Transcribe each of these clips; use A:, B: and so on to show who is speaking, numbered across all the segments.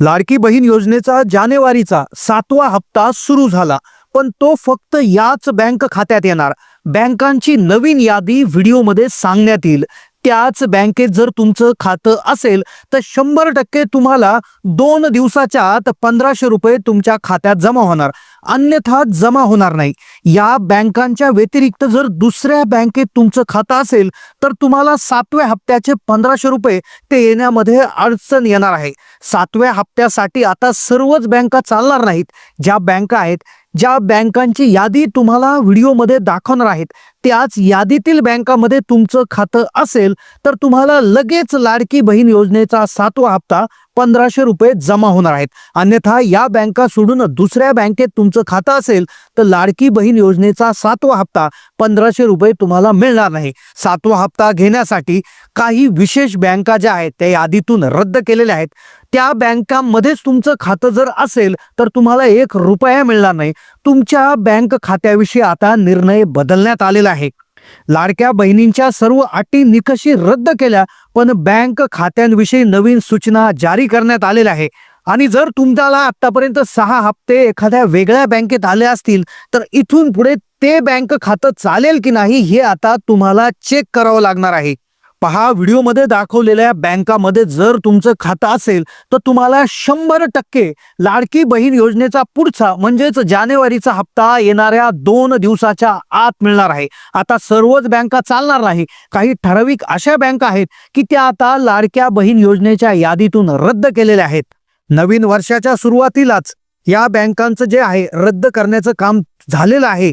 A: लाडकी बहीण योजनेचा जानेवारीचा सातवा हप्ता सुरू झाला पण तो फक्त याच बँक खात्यात येणार. बँकांची नवीन यादी व्हिडिओमध्ये सांगण्यात येईल. त्याच बँकेत जर तुमचं खातं असेल तर शंभर टक्के तुम्हाला दोन दिवसाच्या आत पंधराशे रुपये तुमच्या खात्यात जमा होणार. अन्यथा जमा होणार नाही. या बँकांच्या व्यतिरिक्त जर दुसऱ्या बँकेत तुमचं खातं असेल तर तुम्हाला सातव्या हप्त्याचे पंधराशे रुपये ते येण्यामध्ये अडचण येणार आहे. सातव्या हप्त्यासाठी आता सर्वच बँका चालणार नाहीत. ज्या बँका आहेत ज्या बँकांची यादी तुम्हाला व्हिडिओमध्ये दाखवणार आहेत त्याच यादीतील बँकामध्ये तुमचं खातं असेल तर तुम्हाला लगेच लाडकी बहीण योजनेचा सातवा हप्ता पंधराशे रुपये जमा होणार आहेत. अन्यथा या बँका सोडून दुसऱ्या बँकेत तुमचं खातं असेल तर लाडकी बहीण योजनेचा सातवा हप्ता पंधराशे रुपये तुम्हाला मिळणार नाही. सातवा हप्ता घेण्यासाठी काही विशेष बँका ज्या आहेत त्या यादीतून रद्द केलेल्या आहेत. त्या बँकांमध्येच तुमचं खातं जर असेल तर तुम्हाला एक रुपया मिळणार नाही. तुमच्या बँक खात्याविषयी आता निर्णय बदलण्यात आलेला आहे. लाडक्या बहिणींच्या सर्व अटी निकषी रद्द केल्या पण बँक खात्यांविषयी नवीन सूचना जारी करण्यात आलेल्या आहे. आणि जर तुमच्याला आतापर्यंत सहा हप्ते एखाद्या वेगळ्या बँकेत आले असतील तर इथून पुढे ते बँक खातं चालेल की नाही हे आता तुम्हाला चेक करावं लागणार आहे. पहा व्हिडिओमध्ये दाखवलेल्या बँकामध्ये जर तुमचं खातं असेल तर तुम्हाला शंभर टक्के लाडकी बहीण योजनेचा पुढचा म्हणजेच जानेवारीचा हप्ता येणाऱ्या दोन दिवसाच्या आत मिळणार आहे. आता सर्वच बँका चालणार नाही. काही ठराविक अशा बँका आहेत की त्या आता लाडक्या बहीण योजनेच्या यादीतून रद्द केलेल्या आहेत. नवीन वर्षाच्या सुरुवातीलाच या बँकांचं जे आहे रद्द करण्याचं काम झालेलं आहे.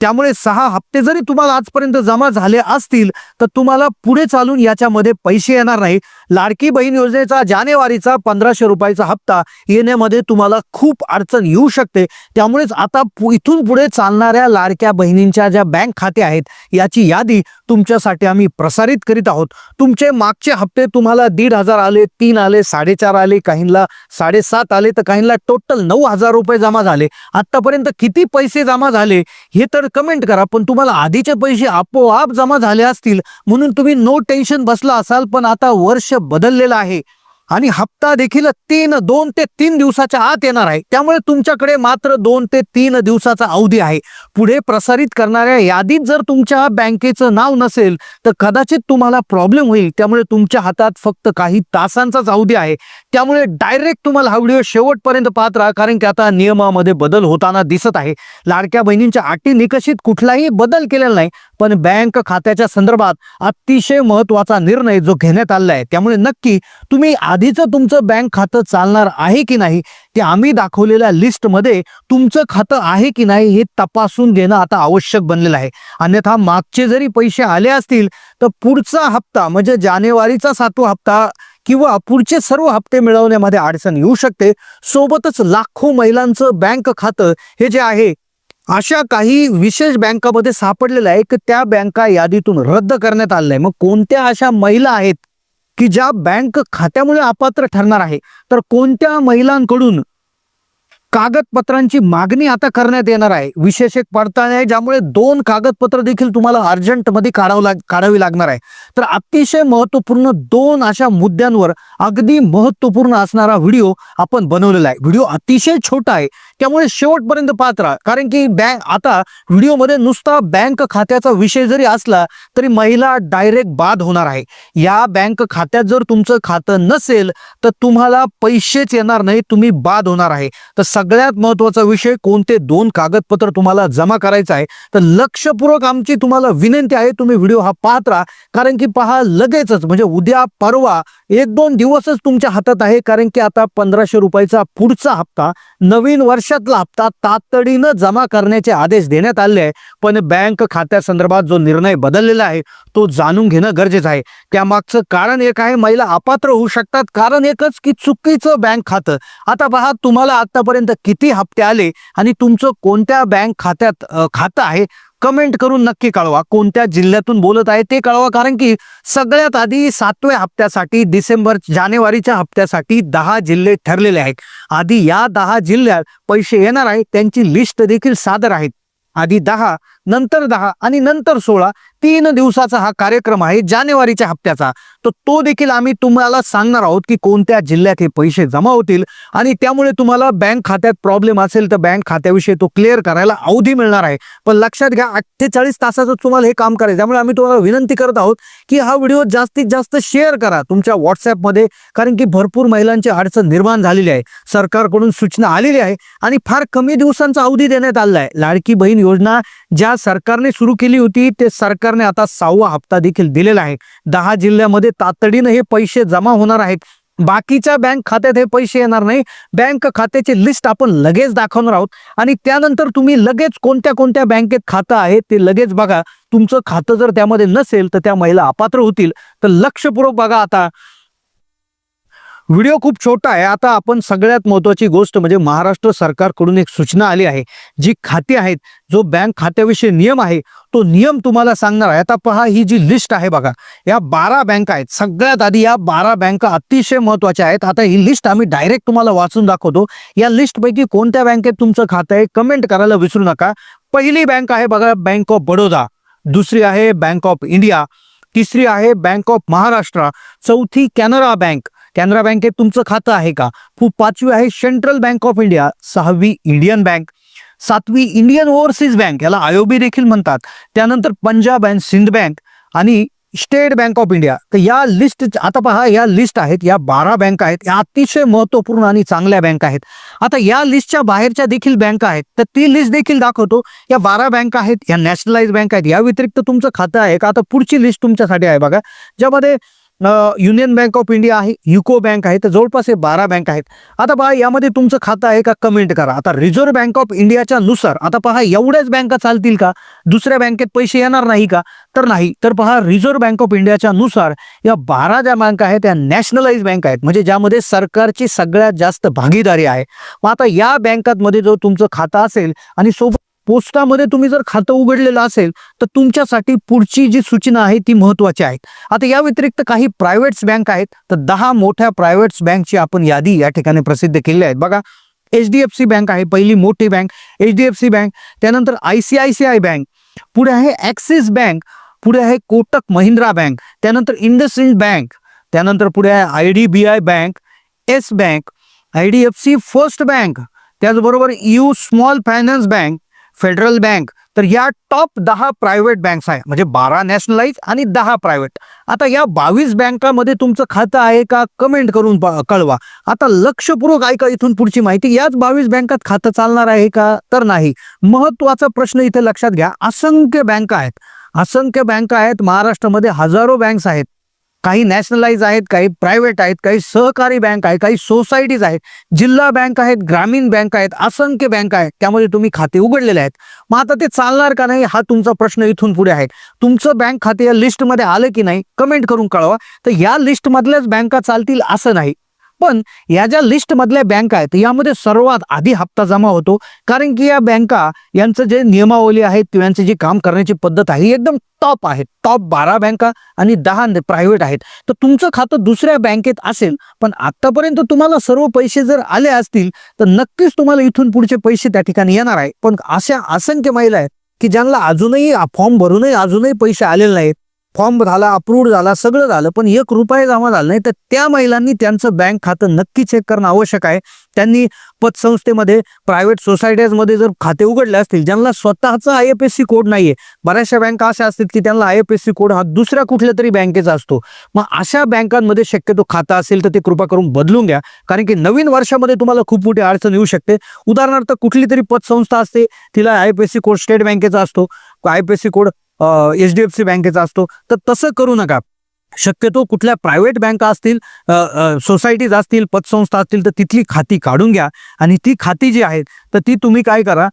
A: त्यामुळे सहा हप्ते जरी तुम्हाला आजपर्यंत जमा झाले असतील तर तुम्हाला पुढे चालून याच्यामध्ये पैसे येणार नाही. लाडकी बहीण योजनेचा जानेवारीचा पंधराशे रुपयाचा हप्ता येण्यामध्ये तुम्हाला खूप अडचण येऊ शकते. त्यामुळेच आता पु- इथून पुढे चालणाऱ्या लाडक्या बहिणींच्या ज्या बँक खाते आहेत याची यादी तुमच्यासाठी आम्ही प्रसारित करीत आहोत. तुमचे मागचे हप्ते तुम्हाला दीड हजार आले तीन आले साडेचार आले काहींना साडेसात आले तर काहींना टोटल नऊ हजार रुपये जमा झाले. आतापर्यंत किती पैसे जमा झाले हे तर कमेंट करा पण तुम्हाला आधीचे पैसे आपोआप जमा झाले असतील. म्हणून तुम्ही नो टेन्शन बसला असाल पण आता वर्ष बदललेलं आहे. आणि हप्ता देखील तीन दोन ते तीन दिवसाच्या आत येणार आहे. त्यामुळे तुमच्याकडे मात्र दोन ते तीन दिवसाचा अवधी आहे. पुढे प्रसारित करणाऱ्या यादीत जर तुमच्या बँकेचं नाव नसेल तर कदाचित तुम्हाला प्रॉब्लेम होईल. त्यामुळे तुमच्या हातात फक्त काही तासांचाच अवधी आहे. त्यामुळे डायरेक्ट तुम्हाला हा व्हिडिओ शेवटपर्यंत पाहत राहा कारण की आता नियमामध्ये बदल होताना दिसत आहे. लाडक्या बहिणींच्या अटी निकषित कुठलाही बदल केलेला नाही. पण बँक खात्याच्या संदर्भात अतिशय महत्त्वाचा निर्णय जो घेण्यात आलेला आहे त्यामुळे नक्की तुम्ही आधीचं तुमचं बँक खातं चालणार आहे की नाही ते आम्ही दाखवलेल्या लिस्टमध्ये तुमचं खातं आहे की नाही हे तपासून घेणं आता आवश्यक बनलेलं आहे. अन्यथा मागचे जरी पैसे आले असतील तर पुढचा हप्ता म्हणजे जानेवारीचा सातवा हप्ता किंवा पुढचे सर्व हप्ते मिळवण्यामध्ये अडचण येऊ शकते. सोबतच लाखो महिलांचं बँक खातं हे जे आहे अशा काही विशेष बँकामध्ये सापडलेलं आहे की त्या बँका यादीतून रद्द करण्यात आलेल्या आहे. मग कोणत्या अशा महिला आहेत की ज्या बँक खात्यामुळे अपात्र ठरणार आहे? तर कोणत्या महिलांकडून कागदपत्रांची मागणी आता करण्यात येणार आहे. विशेष एक पडताळणी आहे ज्यामुळे दोन कागदपत्र देखील तुम्हाला अर्जंटमध्ये काढावं लाग काढावी लागणार आहे. तर अतिशय महत्त्वपूर्ण दोन अशा मुद्द्यांवर अगदी महत्त्वपूर्ण असणारा व्हिडिओ आपण बनवलेला आहे. व्हिडिओ अतिशय छोटा आहे. त्यामुळे शेवटपर्यंत पाहत राहा. कारण की बँक आता व्हिडिओमध्ये नुसता बँक खात्याचा विषय जरी असला तरी महिला डायरेक्ट बाद होणार आहे. या बँक खात्यात जर तुमचं खातं नसेल तर तुम्हाला पैसेच येणार नाही तुम्ही बाद होणार आहे. तर सगळ्यात महत्त्वाचा विषय कोणते दोन कागदपत्र तुम्हाला जमा करायचं आहे? तर लक्षपूर्वक आमची तुम्हाला विनंती आहे तुम्ही व्हिडिओ हा पाहत राहा. कारण की पहा लगेचच म्हणजे उद्या परवा एक दोन दिवसच तुमच्या हातात आहे. कारण की आता पंधराशे रुपयाचा पुढचा हप्ता नवीन वर्षातला हप्ता तातडीनं जमा करण्याचे आदेश देण्यात आले आहे. पण बँक खात्यासंदर्भात जो निर्णय बदललेला आहे तो जाणून घेणं गरजेचं आहे. त्यामागचं कारण एक आहे महिला अपात्र होऊ शकतात. कारण एकच की चुकीचं बँक खातं. आता पहा तुम्हाला आतापर्यंत किती हप्ते आले आणि तुमचं कोणत्या बँक खात्यात खातं आहे कमेंट करून नक्की कळवा. कोणत्या जिल्ह्यातून बोलत आहे ते कळवा. कारण की सगळ्यात आधी सातव्या हप्त्यासाठी डिसेंबर जानेवारीच्या हप्त्यासाठी दहा जिल्हे ठरलेले आहेत. आधी या दहा जिल्ह्यात पैसे येणार आहेत. त्यांची लिस्ट देखील सादर आहेत. आधी दहा नंतर दहा आणि नंतर सोळा तीन दिवसाचा हा कार्यक्रम आहे जानेवारीच्या हप्त्याचा. तर तो देखील आम्ही तुम्हाला सांगणार आहोत की कोणत्या जिल्ह्यात हे पैसे जमा होतील आणि त्यामुळे तुम्हाला बँक खात्यात प्रॉब्लेम असेल तर बँक खात्याविषयी तो क्लिअर करायला अवधी मिळणार आहे. पण लक्षात घ्या अठ्ठेचाळीस तासाचं तुम्हाला हे काम करायचं त्यामुळे आम्ही तुम्हाला विनंती करत आहोत की हा व्हिडिओ जास्तीत जास्त शेअर करा तुमच्या व्हॉट्सॲपमध्ये कारण की भरपूर महिलांची अडचण निर्माण झालेली आहे. सरकारकडून सूचना आलेली आहे आणि फार कमी दिवसांचा अवधी देण्यात आलेला आहे. लाडकी बहीण योजना ज्या सरकारने सुरू केली होती ते सरकारने आता सहावा हप्ता देखील दिलेला आहे. दहा जिल्ह्यामध्ये तातडीनं हे पैसे जमा होणार आहेत. बाकीच्या बँक खात्यात हे पैसे येणार नाही. बँक खात्याची लिस्ट आपण लगेच दाखवणार आहोत. आणि त्यानंतर तुम्ही लगेच कोणत्या कोणत्या बँकेत खातं आहे ते लगेच बघा. तुमचं खातं जर त्यामध्ये नसेल तर त्या महिला अपात्र होतील. तर लक्षपूर्वक बघा आता. व्हिडिओ खूप छोटा आहे. आता आपण सगळ्यात महत्वाची गोष्ट म्हणजे महाराष्ट्र सरकारकडून एक सूचना आली आहे. जी खाती आहेत जो बँक खात्याविषयी नियम आहे तो नियम तुम्हाला सांगणार आहे. आता पहा ही जी लिस्ट आहे बघा या बारा बँका आहेत. सगळ्यात आधी या बारा बँका अतिशय महत्त्वाच्या आहेत. आता ही लिस्ट आम्ही डायरेक्ट तुम्हाला वाचून दाखवतो. या लिस्टपैकी कोणत्या बँकेत तुमचं खातं आहे कमेंट करायला विसरू नका. पहिली बँक आहे बघा बँक ऑफ बडोदा. दुसरी आहे बँक ऑफ इंडिया. तिसरी आहे बँक ऑफ महाराष्ट्र. चौथी कॅनरा बँक. कॅनरा बँकेत तुमचं खातं आहे का? खूप पाचवी आहे सेंट्रल बँक ऑफ इंडिया सहावी इंडियन बँक सातवी इंडियन ओव्हरसीज बँक याला आयओबी देखील म्हणतात. त्यानंतर पंजाब अँड सिंध बँक आणि स्टेट बँक ऑफ इंडिया. तर या लिस्ट आता पहा या लिस्ट आहेत या बारा बँक आहेत या अतिशय महत्त्वपूर्ण आणि चांगल्या बँक आहेत. आता या लिस्टच्या बाहेरच्या देखील बँक आहेत तर ती लिस्ट देखील दाखवतो. या बारा बँक आहेत या नॅशनलाइज बँक आहेत या व्यतिरिक्त तुमचं खातं आहे का? आता पुढची लिस्ट तुमच्यासाठी आहे बघा. ज्यामध्ये युनियन बँक ऑफ इंडिया आहे युको बँक आहे तर जवळपास हे बारा बँक आहेत. आता पहा यामध्ये तुमचं खातं आहे का? कमेंट करा. आता रिझर्व्ह बँक ऑफ इंडियाच्या नुसार आता पहा एवढ्याच बँका चालतील का? दुसऱ्या बँकेत पैसे येणार नाही का? तर नाही. तर पहा रिझर्व्ह बँक ऑफ इंडियाच्या नुसार या बारा ज्या बँका आहेत त्या नॅशनलाइज बँक आहेत. म्हणजे ज्यामध्ये सरकारची सगळ्यात जास्त भागीदारी आहे. मग आता या बँकांमध्ये जो तुमचं खातं असेल आणि सोबत पोस्टामध्ये तुम्ही जर खातं उघडलेलं असेल तर तुमच्यासाठी पुढची जी सूचना आहे ती महत्वाची आहे आता या व्यतिरिक्त काही प्रायव्हेट्स बँक आहेत तर दहा मोठ्या प्रायव्हेट्स बँकची आपण यादी या ठिकाणी प्रसिद्ध केली आहे बघा H D F C bank आहे पहिली मोठी bank. H D F C bank त्यानंतर I C I C I bank. पुढे आहे ॲक्सिस बँक. पुढे आहे कोटक महिंद्रा बँक. त्यानंतर इंडसइंड बँक. त्यानंतर पुढे आहे I D B I bank yes bank I D F C first bank. त्याचबरोबर U small finance bank. Federal bank. तर या टॉप दहा प्रायव्हेट बँक्स आहे. म्हणजे बारा नॅशनलाइज आणि दहा प्रायव्हेट आता या बावीस बँकामध्ये तुमचं खातं आहे का? कमेंट करून कळवा. आता लक्षपूर्वक ऐका इथून पुढची माहिती. याच बावीस बँकात खातं चालणार आहे का? तर नाही. महत्त्वाचा प्रश्न इथे लक्षात घ्या. असंख्य बँका आहेत. असंख्य बँका आहेत. महाराष्ट्रामध्ये हजारो बँक्स आहेत. काही नॅशनलाइज आहेत काही प्रायव्हेट आहेत काही सहकारी बँक आहे काही सोसायटीज आहेत. जिल्हा बँक आहेत ग्रामीण बँक आहेत असंख्य बँक आहेत त्यामध्ये तुम्ही खाते उघडलेले आहेत. मग आता ते चालणार का नाही हा तुमचा प्रश्न इथून पुढे आहे. तुमचं बँक खाते या लिस्टमध्ये आलं की नाही कमेंट करून कळवा. तर या लिस्टमधल्याच बँका चालतील असं नाही. पण या ज्या लिस्टमधल्या बँका आहेत यामध्ये सर्वात आधी हप्ता जमा होतो. कारण की या बँका यांचं जे नियमावली आहे किंवा यांचं जे काम करण्याची पद्धत आहे ही एकदम टॉप आहे. टॉप बारा बँका आणि दहा प्रायव्हेट आहेत. तर तुमचं खातं दुसऱ्या बँकेत असेल पण आतापर्यंत तुम्हाला सर्व पैसे जर आले असतील तर नक्कीच तुम्हाला इथून पुढचे पैसे त्या ठिकाणी येणार आहे. पण अशा असंख्य महिला आहेत की ज्यांना अजूनही फॉर्म भरूनही अजूनही पैसे आलेले नाहीत. फॉर्म झाला अप्रूव्ह झाला सगळं झालं पण एक रुपये जमा झाला नाही तर त्या महिलांनी त्यांचं बँक खातं नक्की चेक करणं आवश्यक आहे. त्यांनी पतसंस्थेमध्ये प्रायव्हेट सोसायटीजमध्ये जर खाते उघडले असतील ज्यांना स्वतःचा I F S C code नाहीये बऱ्याचशा बँका अशा असतील की त्यांना I F S C code हा दुसऱ्या कुठल्या तरी बँकेचा असतो. मग अशा बँकांमध्ये शक्यतो खातं असेल तर ते कृपा करून बदलून घ्या कारण की नवीन वर्षामध्ये तुम्हाला खूप मोठी अडचण येऊ शकते. उदाहरणार्थ कुठली तरी पतसंस्था असते तिला I F S C code state बँकेचा असतो. I F S C code H D F C बँकेचा असतो. तर तसं करू नका. शक्यतो कुठल्या प्रायव्हेट बँका असतील सोसायटीज असतील पतसंस्था असतील तर तिथली खाती काढून घ्या. आणि ती खाती जी आहेत तर ती तुम्ही काय करा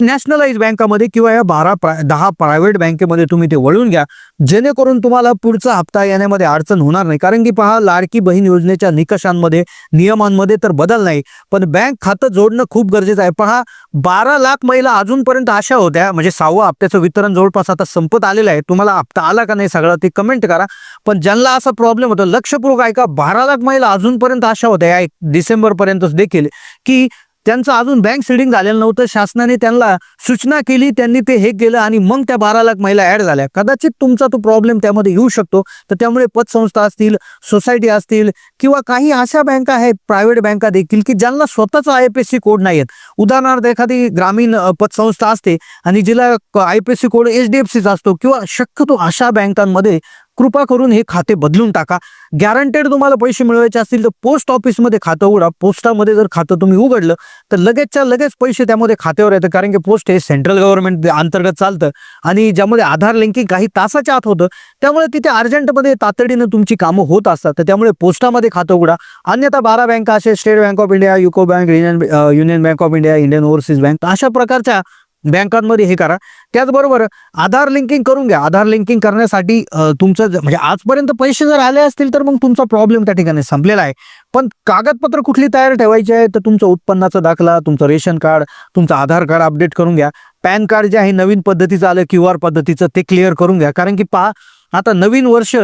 A: नॅशनलाइज बँकामध्ये किंवा या बारा प्राय दहा प्रायव्हेट बँकेमध्ये तुम्ही ते वळून घ्या. जेणेकरून तुम्हाला पुढचा हप्ता येण्यामध्ये अडचण होणार नाही. कारण की पहा लाडकी बहीण योजनेच्या निकषांमध्ये नियमांमध्ये तर बदल नाही. पण बँक खातं जोडणं खूप गरजेचं आहे. पहा बारा लाख महिला अजूनपर्यंत अशा होत्या. म्हणजे सहावा हप्त्याचं वितरण जवळपास आता संपत आलेलं आहे. तुम्हाला हप्ता आला का नाही सगळं ते कमेंट करा. पण ज्यांना असा प्रॉब्लेम होता लक्षपूर्वक ऐका. बारा लाख महिला अजूनपर्यंत अशा होत्या. या डिसेंबरपर्यंतच देखील. की त्यांचं अजून बँक सिडिंग झालेलं नव्हतं. शासनाने त्यांना सूचना केली त्यांनी ते हे केलं आणि मग त्या बारा लाख महिला ऍड झाल्या. कदाचित तुमचा तो प्रॉब्लेम त्यामध्ये येऊ शकतो. तर त्यामुळे पतसंस्था असतील सोसायटी असतील किंवा काही अशा बँका आहेत प्रायव्हेट बँका देखील की ज्यांना स्वतःचा I P S C code नाही आहेत उदाहरणार्थ एखादी ग्रामीण पतसंस्था असते आणि जिला I P S C code H D F सीचा असतो किंवा शक्यतो अशा बँकांमध्ये कृपा करून हे खाते बदलून टाका. गॅरंटेड तुम्हाला पैसे मिळवायचे असतील तर पोस्ट ऑफिसमध्ये खातं उघडा. पोस्टामध्ये जर खातं तुम्ही उघडलं तर लगेचच्या लगेच पैसे त्यामध्ये खात्यावर येतं. कारण की पोस्ट हे सेंट्रल गव्हर्नमेंट अंतर्गत चालतं. आणि ज्यामध्ये आधार लिंकिंग काही तासाच्या आत होतं त्यामुळे तिथे अर्जंटमध्ये तातडीनं तुमची कामं होत असतात. तर त्यामुळे पोस्टामध्ये खातं उघडा. अन्यथा बारा बँका असे state bank of India UCO bank union union bank of India Indian overseas bank अशा प्रकारच्या बँकांमध्ये हे करा. त्याचबरोबर आधार लिंकिंग करून घ्या. आधार लिंकिंग करण्यासाठी तुमचं ज- म्हणजे आजपर्यंत पैसे जर आले असतील तर मग तुमचा प्रॉब्लेम त्या ठिकाणी संपलेला आहे. पण कागदपत्र कुठली तयार ठेवायची आहे? तर तुमचं उत्पन्नाचा दाखला तुमचं रेशन कार्ड तुमचं आधार कार्ड अपडेट करून घ्या. पॅन कार्ड जे आहे नवीन पद्धतीचं आलं क्यू आर पद्धतीचं ते क्लिअर करून घ्या. कारण की पहा आता नवीन वर्ष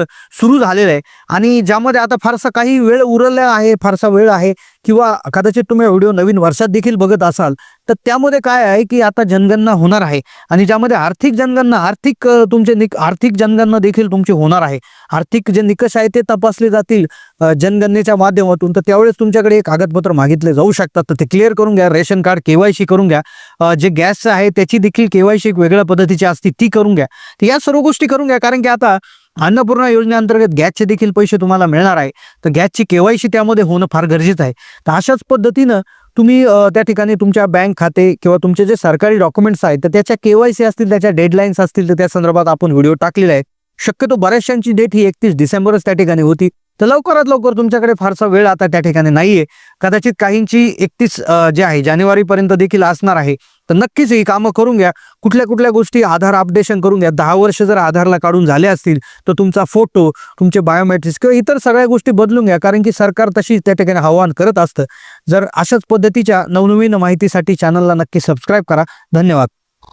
A: सुरू झालेलं आहे. आणि ज्यामध्ये आता फारसा काही वेळ उरला आहे फारसा वेळ आहे किंवा कदाचित तुम्ही व्हिडिओ नवीन वर्षात देखील बघत असाल तर त्यामध्ये काय आहे की आता जनगणना होणार आहे आणि ज्यामध्ये आर्थिक जनगणना आर्थिक तुमचे निक आर्थिक जनगणना देखील तुमची होणार आहे. आर्थिक जे निकष आहे ते तपासले जातील जनगणनेच्या माध्यमातून. तर त्यावेळेस तुमच्याकडे कागदपत्र मागितले जाऊ शकतात. तर ते क्लिअर करून घ्या रेशन कार्ड केवायसी करून घ्या. जे गॅस आहे त्याची देखील केवायसी एक वेगळ्या पद्धतीची असते ती करून घ्या. तर या सर्व गोष्टी करून घ्या. कारण की आता अन्नपूर्णा योजनेअंतर्गत गॅसचे देखील पैसे तुम्हाला मिळणार आहे. तर गॅसची केवायसी त्यामध्ये होणं फार गरजेचं आहे. तर अशाच पद्धतीनं तुम्ही त्या ठिकाणी तुमच्या बँक खाते किंवा तुमचे जे सरकारी डॉक्युमेंट्स आहेत तर त्याच्या केवायसी असतील त्याच्या डेडलाईन्स असतील तर त्या संदर्भात आपण व्हिडिओ टाकलेला आहे. शक्यतो बऱ्याचशांची डेट ही एकतीस डिसेंबरच त्या ठिकाणी होती. तर लवकरात लवकर तुमच्याकडे फारसा वेळ आता त्या ठिकाणी नाहीये. कदाचित काहींची एकतीस जे आहे जानेवारीपर्यंत देखील असणार आहे. तर नक्कीच ही कामं करून घ्या. कुठल्या कुठल्या गोष्टी आधार अपडेशन करून घ्या. दहा वर्ष जर आधारला काढून झाले असतील तर तुमचा फोटो तुमचे बायोमेट्रिक्स किंवा इतर सगळ्या गोष्टी बदलून घ्या. कारण की सरकार तशी त्या ठिकाणी आव्हान करत असतं. जर अशाच पद्धतीच्या नवनवीन माहितीसाठी चॅनलला नक्की सबस्क्राईब करा. धन्यवाद.